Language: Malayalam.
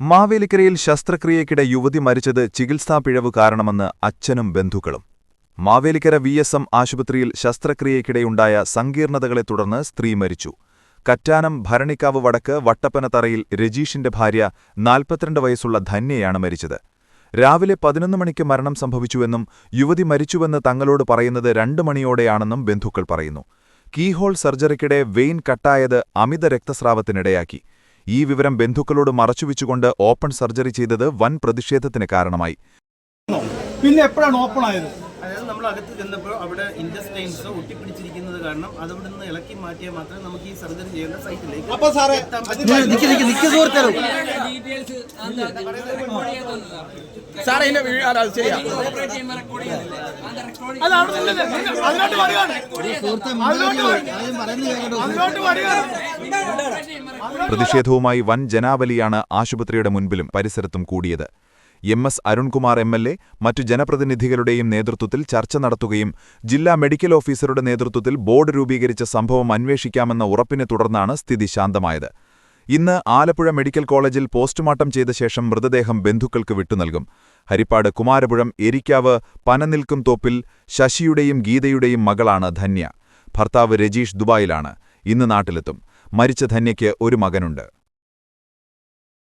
മാവേലിക്കരയിൽ ശസ്ത്രക്രിയയ്ക്കിടെ യുവതി മരിച്ചത് ചികിത്സാ പിഴവ് കാരണമെന്ന് അച്ഛനും ബന്ധുക്കളും. മാവേലിക്കര വി എസ് എം ആശുപത്രിയിൽ ശസ്ത്രക്രിയയ്ക്കിടെയുണ്ടായ സങ്കീർണതകളെ തുടർന്ന് സ്ത്രീ മരിച്ചു. കറ്റാനം ഭരണിക്കാവ് വടക്ക് വട്ടപ്പനത്തറയിൽ രജീഷിന്റെ ഭാര്യ നാൽപ്പത്തിരണ്ട് വയസ്സുള്ള ധന്യയാണ് മരിച്ചത്. രാവിലെ പതിനൊന്ന് മണിക്ക് മരണം സംഭവിച്ചുവെന്നും യുവതി മരിച്ചുവെന്ന് തങ്ങളോട് പറയുന്നത് രണ്ട് മണിയോടെയാണെന്നും ബന്ധുക്കൾ പറയുന്നു. കീഹോൾ സർജറിക്കിടെ വെയിൻ കട്ടായത് അമിത രക്തസ്രാവത്തിനിടയാക്കി. ഈ വിവരം ബന്ധുക്കളോട് മറച്ചുവെച്ചുകൊണ്ട് ഓപ്പൺ സർജറി ചെയ്തത് വൻ പ്രതിഷേധത്തിന് കാരണമായി. പിന്നെ എപ്പോഴാണ് ഓപ്പൺ ആയത്? അതായത് നമ്മൾ അകത്ത് ചെന്നപ്പോൾ അവിടെ ഇൻഡസ്റ്റൈൻസ് ഒട്ടിപ്പിടിച്ചിരിക്കുന്നത് കാരണം അതവിടെ നിന്ന് ഇളക്കി മാറ്റിയാൽ മാത്രമേ നമുക്ക് ഈ സർജറി ചെയ്യേണ്ട സൈറ്റിലേക്ക് അപ്പൊ സാറേ? അതിലോട്ട്. അതിലോട്ട്. പ്രതിഷേധവുമായി വൻ ജനാവലിയാണ് ആശുപത്രിയുടെ മുൻപിലും പരിസരത്തും കൂടിയത്. M S Arunkumar M L A മറ്റു ജനപ്രതിനിധികളുടെയും നേതൃത്വത്തിൽ ചർച്ച നടത്തുകയും ജില്ലാ മെഡിക്കൽ ഓഫീസറുടെ നേതൃത്വത്തിൽ ബോർഡ് രൂപീകരിച്ച സംഭവം അന്വേഷിക്കാമെന്ന ഉറപ്പിനെ തുടർന്നാണ് സ്ഥിതി ശാന്തമായത്. ഇന്ന് ആലപ്പുഴ മെഡിക്കൽ കോളേജിൽ പോസ്റ്റ്മോർട്ടം ചെയ്ത ശേഷം മൃതദേഹം ബന്ധുക്കൾക്ക് വിട്ടുനൽകും ഹരിപ്പാട് കുമാരപുഴം എരിക്കാവ് പനനിൽക്കും തോപ്പിൽ ശശിയുടെയും ഗീതയുടെയും മകളാണ് ധന്യ. ഭർത്താവ് രജീഷ് ദുബായിലാണ്. ഇന്ന് നാട്ടിലെത്തും. മരിച്ച ധന്യയ്ക്ക് ഒരു മകനുണ്ട്